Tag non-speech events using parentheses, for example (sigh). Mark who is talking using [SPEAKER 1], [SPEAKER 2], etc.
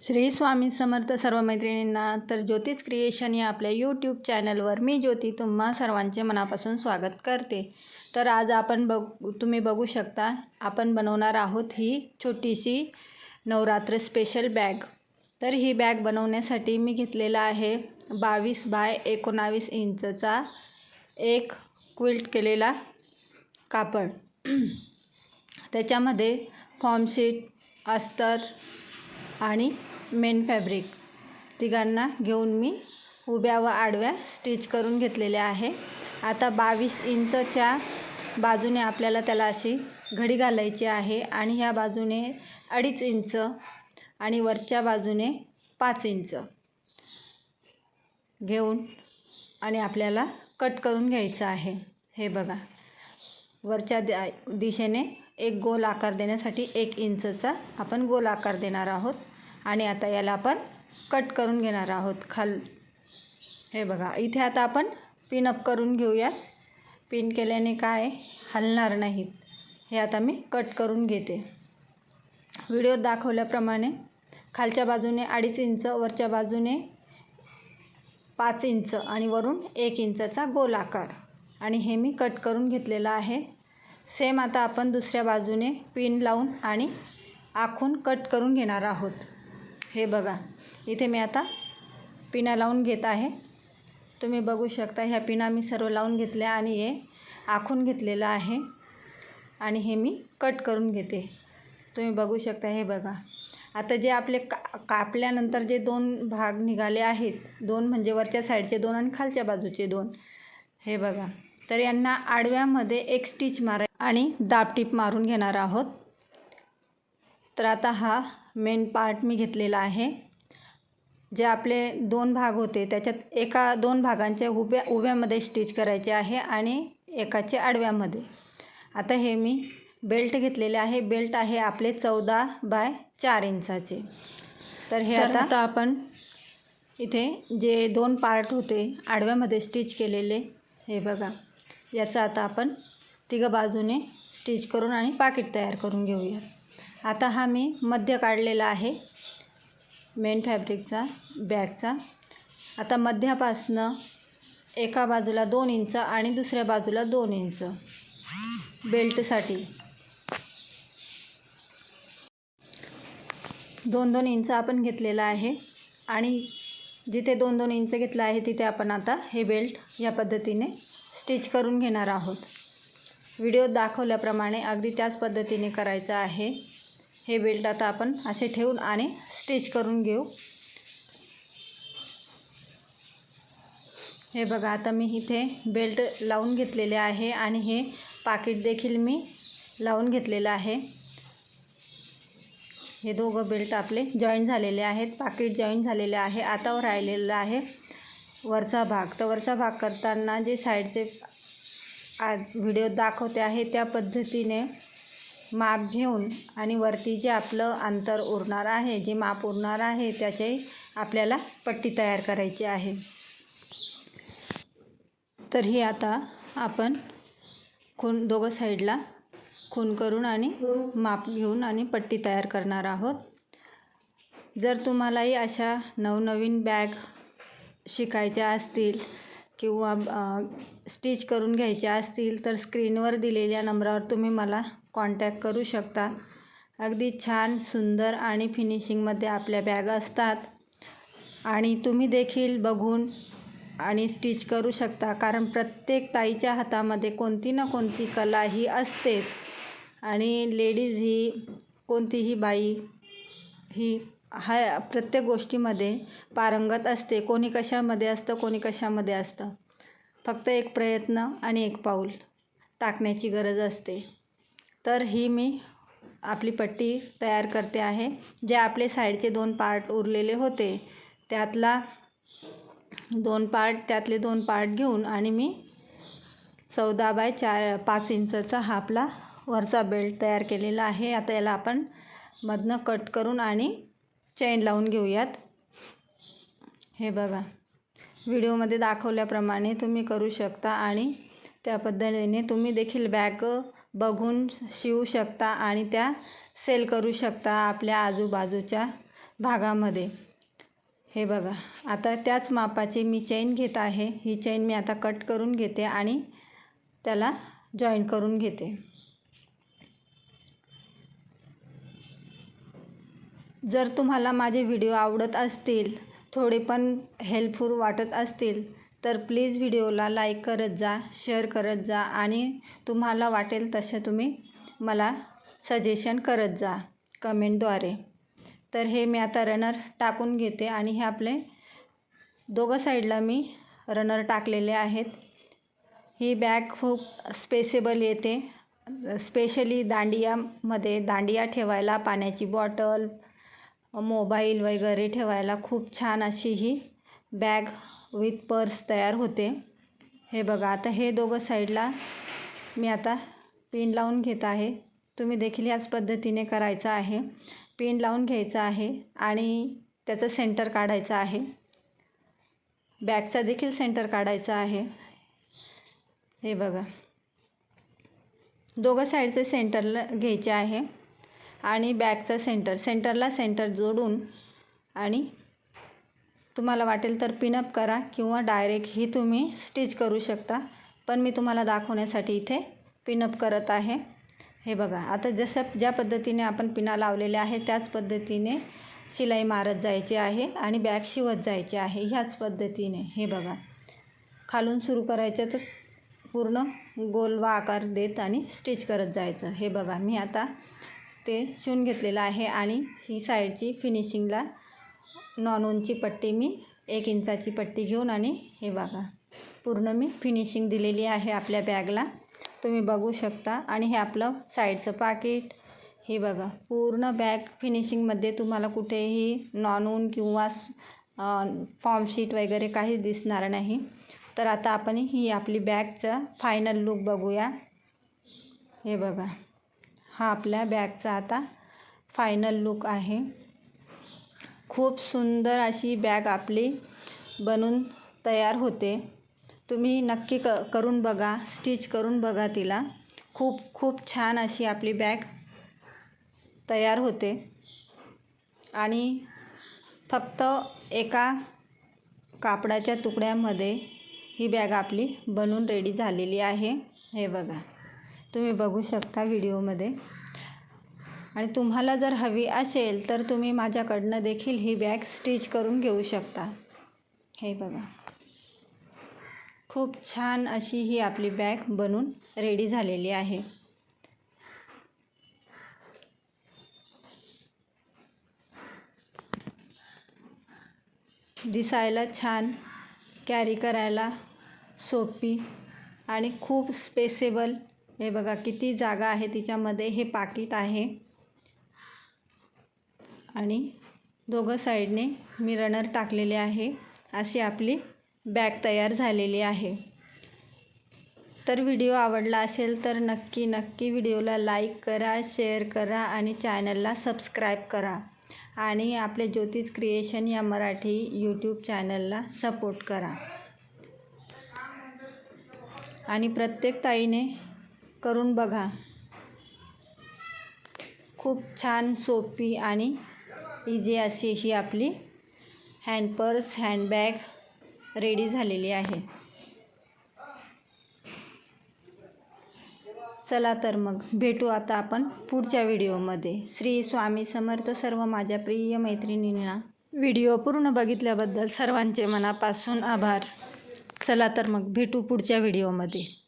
[SPEAKER 1] श्री स्वामी समर्थ सर्व मैत्रिणींना तर ज्योतिष क्रिएशन या आपल्या यूट्यूब चॅनलवर मी ज्योती तुम्हा सर्वांचे मनापासून स्वागत करते. तर आज आपण बघ तुम्ही बघू शकता आपण बनवणार आहोत ही छोटीशी नवरात्र स्पेशल बॅग तर ही बॅग बनवण्यासाठी मी घेतलेला आहे बावीस बाय एकोणावीस इंचचा एक क्विल्ट केलेला कापड. (clears throat) त्याच्यामध्ये फॉर्मशीट अस्तर आणि मेन फॅब्रिक तिघांना घेऊन मी उभ्या व आडव्या स्टिच करून घेतलेल्या आहे. आता बावीस इंचच्या बाजूने आपल्याला त्याला अशी घडी घालायची आहे आणि ह्या बाजूने अडीच इंच आणि वरच्या बाजूने पाच इंच घेऊन आणि आपल्याला कट करून घ्यायचं आहे. हे बघा वरच्या द्या दिशेने एक गोल आकार देण्यासाठी एक इंचचा आपण गोल आकार देणार आहोत. आणि आता याला आपण कट करून घेणार आहोत. खाल हे बघा इथे आता आपण पिनअप करून घेऊया. पिन केल्याने काय हलणार नाहीत. हे आता मी कट करून घेते. व्हिडिओत दाखवल्याप्रमाणे खालच्या बाजूने अडीच इंच वरच्या बाजूने पाच इंच आणि वरून एक इंचाचा गोल आकार. आणि हे मी कट करून घेतलेलं आहे. सेम आता आपण दुसऱ्या बाजूने पिन लावून आणि आखून कट करून घेणार आहोत. हे बघा इथे मी आता पिना लावून घेत आहे. तुम्ही बघू शकता ह्या पिना मी सर्व लावून घेतल्या आणि हे आखून घेतलेलं आहे. आणि हे मी कट करून घेते. तुम्ही बघू शकता हे बघा. आता जे आपले का कापल्यानंतर जे दोन भाग निघाले आहेत दोन म्हणजे वरच्या साईडचे दोन आणि खालच्या बाजूचे दोन. हे बघा. तर यांना आडव्यामध्ये एक स्टिच माराय आणि दाबटीप मारून घेणार आहोत. तर आता हा मेन पार्ट मी घेतलेला आहे. जे आपले दोन भाग होते त्याच्यात एका दोन भागांच्या उभ्या उभ्यामध्ये स्टिच करायचे आहे आणि एकाचे आडव्यामध्ये. आता हे मी बेल्ट घेतलेले आहे. बेल्ट आहे आपले चौदा बाय चार इंचाचे. तर हे आता आता आपण इथे जे दोन पार्ट होते आडव्यामध्ये स्टिच केलेले हे बघा. याचं आता आपण तिघं बाजूने स्टिच करून आणि पाकिट तयार करून घेऊया. आता हा मी मध्य काढलेला आहे मेन फॅब्रिकचा बॅगचा. आता मध्यापासनं एका बाजूला दोन इंच आणि दुसऱ्या बाजूला दोन इंच बेल्टसाठी. दोन दोन इंच आपण घेतलेला आहे आणि जिथे दोन दोन इंच घेतलं आहे तिथे आपण आता हे बेल्ट या पद्धतीने स्टिच करून घेणार आहोत. व्हिडिओत दाखवल्याप्रमाणे अगदी त्याच पद्धतीने करायचं आहे. हे बेल्ट आता आपण असे ठेवून आणि स्टिच करून घेऊ. हे बघा आता मी इथे बेल्ट लावून घेतलेले आहे आणि हे पाकिट देखील मी लावून घेतलेलं आहे. हे दोघं बेल्ट आपले जॉईन झालेले आहेत. पाकिट जॉईन झालेले आहे. आता राहिलेलं आहे. वरचा भाग. तर वरचा भाग करताना जे साईडचे आज व्हिडिओ दाखवते आहे त्या पद्धतीने माप घेऊन आणि वरती जे आपलं अंतर उरणार आहे जे माप उरणार आहे त्याचे आपल्याला पट्टी तयार करायची आहे. तर ही आता आपण खून दोघं साईडला खून करून आणि माप घेऊन आणि पट्टी तयार करणार आहोत. जर तुम्हालाही अशा नवनवीन बॅग शिकायच्या असतील किंवा स्टिच करून घ्यायच्या असतील तर स्क्रीनवर दिलेल्या नंबरावर तुम्ही मला कॉन्टॅक्ट करू शकता. अगदी छान सुंदर आणि फिनिशिंगमध्ये आपल्या बॅग असतात आणि तुम्ही देखील बघून आणि स्टिच करू शकता. कारण प्रत्येक ताईच्या हातामध्ये कोणती ना कोणती कला ही असतेच आणि लेडीज ही कोणतीही बाई ही हा प्रत्येक गोष्टीमध्ये पारंगत असते. कोणी कशामध्ये असतं कोणी कशामध्ये असतं. फक्त एक प्रयत्न आणि एक पाऊल टाकण्याची गरज असते. तर ही मी आपली पट्टी तयार करते आहे. जे आपले साईडचे दोन पार्ट उरलेले होते त्यातला दोन पार्ट त्यातले दोन पार्ट घेऊन आणि मी चौदा बाय चार पाच इंचचा हा आपला वरचा बेल्ट तयार केलेला आहे. आता याला आपण मधनं कट करून आणि चैन लावून घेऊयात. हे बघा व्हिडिओमध्ये दाखवल्याप्रमाणे तुम्ही करू शकता आणि त्या पद्धतीने तुम्ही देखील बॅग बघून शिवू शकता आणि त्या सेल करू शकता आपल्या आजूबाजूच्या भागामध्ये. हे बघा आता त्याच मापाची मी चैन घेत आहे. ही चैन मी आता कट करून घेते आणि त्याला जॉईन करून घेते. जर तुम्हाला माझे व्हिडिओ आवडत असतील थोडे पण हेल्पफुल वाटत असतील तर प्लीज व्हिडिओला लाईक करत जा शेअर करत जा आणि तुम्हाला वाटेल तसे तुम्ही मला सजेशन करत जा कमेंटद्वारे तर हे मी आता रनर टाकून घेते आणि हे आपले दोघं साईडला मी रनर टाकलेले आहेत. ही बॅग खूप स्पेसेबल येते. स्पेशली दांडियामध्ये दांडिया ठेवायला पाण्याची बॉटल मोबाईल वगैरे ठेवायला खूप छान अशी ही बॅग विथ पर्स तयार होते. हे बघा आता हे दोघं साईडला मी आता पिन लावून घेत आहे. तुम्ही देखील याच पद्धतीने करायचं आहे. पिन लावून घ्यायचं आहे आणि त्याचं सेंटर काढायचं आहे. बॅगचा देखील सेंटर काढायचा आहे. हे बघा. दोघं साईडचे सेंटरला घ्यायचे आहे. आणि बॅगचं सेंटर सेंटरला सेंटर जोडून आणि तुम्हाला वाटेल तर पिनअप करा किंवा डायरेक्ट ही तुम्ही स्टिच करू शकता. पण मी तुम्हाला दाखवण्यासाठी इथे पिनअप करत आहे. हे बघा आता जसं ज्या पद्धतीने आपण पिना लावलेल्या आहे त्याच पद्धतीने शिलाई मारत जायची आहे आणि बॅग शिवत जायची आहे ह्याच पद्धतीने. हे बघा खालून सुरू करायचं तर पूर्ण गोलवा आकार देत आणि स्टिच करत जायचं. हे बघा मी आता ते शिवून घेतलेलं आहे आणि ही साईडची फिनिशिंगला नॉन उंची पट्टी मी एक इंचाची पट्टी घेऊन आणि हे बघा पूर्ण मी फिनिशिंग दिलेली आहे आपल्या बॅगला. तुम्ही बघू शकता. आणि हे आपलं साईडचं पाकिट. हे बघा पूर्ण बॅग फिनिशिंगमध्ये तुम्हाला कुठेही नॉन ऊन किंवा फॉर्मशीट वगैरे काही दिसणार नाही. तर आता आपण ही आपली बॅगचं फायनल लुक बघूया. हे बघा. हा आपल्या बॅगचा आता फायनल लुक आहे. खूप सुंदर अशी बॅग आपली बनून तयार होते. तुम्ही नक्की क करून बघा स्टिच करून बघा तिला. खूप खूप छान अशी आपली बॅग तयार होते. आणि फक्त एका कापडाच्या तुकड्यामध्ये ही बॅग आपली बनून रेडी झालेली आहे. हे बघा. तुम्ही बघू शकता व्हिडिओमध्ये. आणि तुम्हाला जर हवी असेल तर तुम्ही माझ्याकडनं देखील ही बॅग स्टिच करून घेऊ शकता. हे बघा. खूप छान अशी ही आपली बॅग बनून रेडी झालेली आहे. दिसायला छान कॅरी करायला सोपी आणि खूप स्पेसेबल हे बघा किती जागा आहे तिच्यामध्ये. हे पाकिट आहे. आणि दोघं साईडने मी रनर टाकलेले आहे. अशी आपली बॅग तयार झालेली आहे. तर व्हिडिओ आवडला असेल तर नक्की नक्की व्हिडिओला लाईक करा शेअर करा आणि चॅनलला सबस्क्राईब करा. आणि आपले ज्योतिष क्रिएशन या मराठी यूट्यूब चॅनलला सपोर्ट करा. आणि प्रत्येक ताईने करून बघा. खूप छान सोपी आणि इझी अशी ही आपली हँडपर्स हँडबॅग रेडी झालेली आहे. चला तर मग भेटू आता आपण पुढच्या व्हिडिओमध्ये. श्री स्वामी समर्थ सर्व माझ्या प्रिय मैत्रिणींना. व्हिडिओ पूर्ण बघितल्याबद्दल सर्वांचे मनापासून आभार. चला तर मग भेटू पुढच्या व्हिडिओमध्ये.